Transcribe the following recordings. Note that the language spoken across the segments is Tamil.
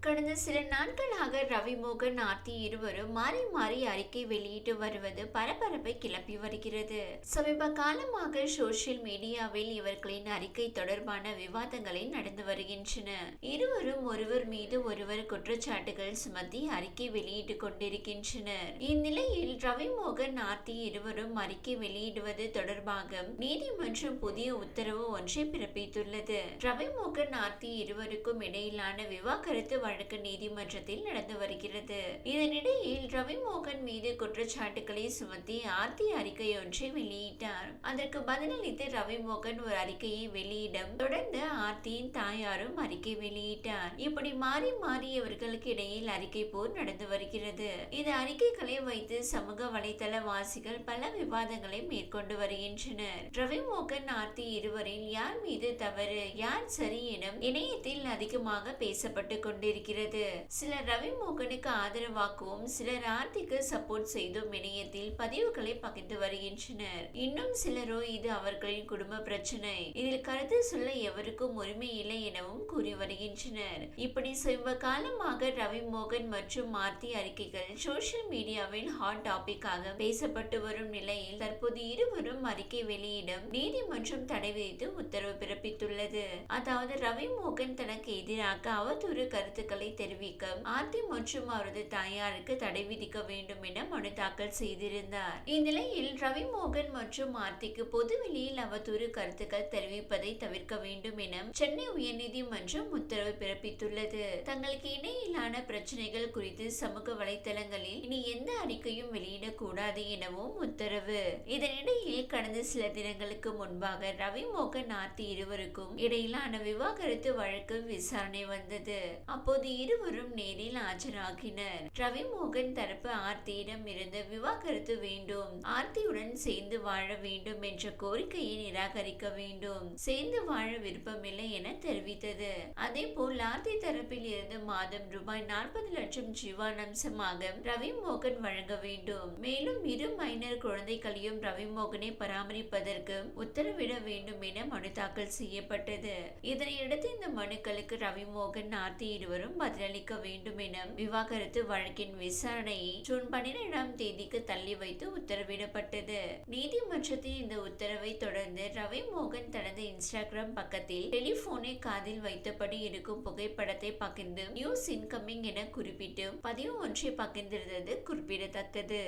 கடந்த சில நாட்களாக ரவிமோகன் ஆர்த்தி இருவரும் மாறி மாறி அறிக்கை வெளியிட்டு வருவது பரபரப்பை கிளப்பி வருகிறது. சமீப காலமாக சோசியல் மீடியாவில் இவர்களின் அறிக்கை தொடர்பான விவாதங்களை நடந்து வருகின்றன. இருவரும் ஒருவர் மீது ஒருவர் குற்றச்சாட்டுகள் சுமத்தி அறிக்கை வெளியிட்டுக் கொண்டிருக்கின்றனர். இந்நிலையில் ரவிமோகன் ஆர்த்தி இருவரும் அறிக்கை வெளியிடுவது தொடர்பாக நீதிமன்றம் புதிய உத்தரவு ஒன்றை பிறப்பித்துள்ளது. ரவிமோகன் ஆர்த்தி இருவருக்கும் இடையிலான விவாகரத்து வழக்கு நீதிமன்றத்தில் நடந்து வருகிறது. இதனிடையில் ரவி மோகன் மீது குற்றச்சாட்டுகளை சுமத்தி ஆர்த்தி அறிக்கை ஒன்றை வெளியிட்டார். அதற்கு பதிலளித்து ரவி மோகன் ஒரு அறிக்கையை வெளியிடம் தொடர்ந்து ஆர்த்தியின் தாயாரும் அறிக்கை வெளியிட்டார். இப்படி மாறி மாறி இவர்களுக்கு இடையில் அறிக்கை போர் நடந்து வருகிறது. இந்த அறிக்கைகளை வைத்து சமூக வலைதள வாசிகள் பல விவாதங்களை மேற்கொண்டு வருகின்றனர். ரவி மோகன் ஆர்த்தி இருவரில் யார் மீது தவறு யார் சரி எனும் இணையத்தில் அதிகமாக பேசப்பட்டு கொண்டிருக்கிறது. இருக்கிறது சிலர் ரவி மோகனுக்கு ஆதரவாகவும் சிலர் ஆர்த்திக்கு சப்போர்ட் செய்தும் இணையத்தில் பதிவுகளை பகிர்ந்து வருகின்றனர். இன்னும் சிலரோ இது அவர்களின் குடும்ப பிரச்சனை. இதில் கருத்து சொல்ல எவருக்கும் உரிமை இல்லை எனவும் கூறி வருகின்றனர். இப்படி சமீப காலமாக ரவி மோகன் மற்றும் ஆர்த்தி அறிக்கைகள் சோசியல் மீடியாவில் ஹாட் டாபிக்காக பேசப்பட்டு வரும் நிலையில் தற்போது இருவரும் அறிக்கை வெளியிடும் நீதிமன்றம் தடை விதித்து உத்தரவு பிறப்பித்துள்ளது. அதாவது ரவி மோகன் தனக்கு எதிராக அவதூறு கருத்து கருத்துக்களை தெரிவிக்க ஆர்த்தி மற்றும் அவரது தாயாருக்கு தடை விதிக்க வேண்டும் என மனு தாக்கல் செய்திருந்தார். இந்நிலையில் ரவி மோகன் மற்றும் ஆர்த்திக்கு பொது வெளியில் அவதூறு கருத்துக்கள் தெரிவிப்பதை தவிர்க்க வேண்டும் என சென்னை உயர்நீதிமன்றம் உத்தரவு பிறப்பித்துள்ளது. தங்களுக்கு இடையிலான பிரச்சனைகள் குறித்து சமூக வலைதளங்களில் இனி எந்த அறிக்கையும் வெளியிடக்கூடாது எனவும் உத்தரவு. இதனிடையில் கடந்த சில தினங்களுக்கு முன்பாக ரவி மோகன் ஆர்த்தி இருவருக்கும் இடையிலான விவாகரத்து வழக்கு விசாரணை வந்தது. அப்போது அப்போது இருவரும் நேரில் ஆஜராகினர். ரவி மோகன் தரப்பு ஆர்த்தியிடம் இருந்து விவாகரத்து வேண்டும். ஆர்த்தியுடன் சேர்ந்து வாழ வேண்டும் என்ற கோரிக்கையை நிராகரிக்க வேண்டும். சேர்ந்து வாழ விருப்பமில்லை என தெரிவித்தது. அதே போல் ஆர்த்தி தரப்பில் இருந்து மாதம் ரூபாய் நாற்பது லட்சம் ஜீவானம்சமாக ரவி மோகன் வழங்க வேண்டும். மேலும் இரு மைனர் குழந்தைகளையும் ரவி மோகனை பராமரிப்பதற்கு உத்தரவிட வேண்டும் என மனு தாக்கல் செய்யப்பட்டது. இதனையடுத்து இந்த மனுக்களுக்கு ரவி மோகன் ஆர்த்தி இருவரும் பதிலளிக்க வேண்டும் என விவாகரத்து வழக்கின் விசாரணையை ஜூன் பன்னிரெண்டாம் தேதிக்கு தள்ளி வைத்து உத்தரவிடப்பட்டது. நீதிமன்றத்தின் இந்த உத்தரவை தொடர்ந்து ரவி மோகன் தனது இன்ஸ்டாகிராம் பக்கத்தில் டெலிபோனை காதில் வைத்தபடி இருக்கும் புகைப்படத்தை பகிர்ந்து நியூஸ் இன்கமிங் என குறிப்பிட்டு பதிவு ஒன்றை பகிர்ந்திருந்தது குறிப்பிடத்தக்கது.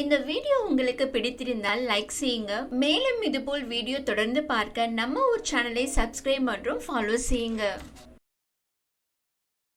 இந்த வீடியோ உங்களுக்கு பிடித்திருந்தால் லைக் செய்யுங்க. மேலும் இதுபோல் வீடியோ தொடர்ந்து பார்க்க நம்ம ஒரு சேனலை சப்ஸ்கிரைப் மற்றும் ஃபாலோ செய்யுங்க.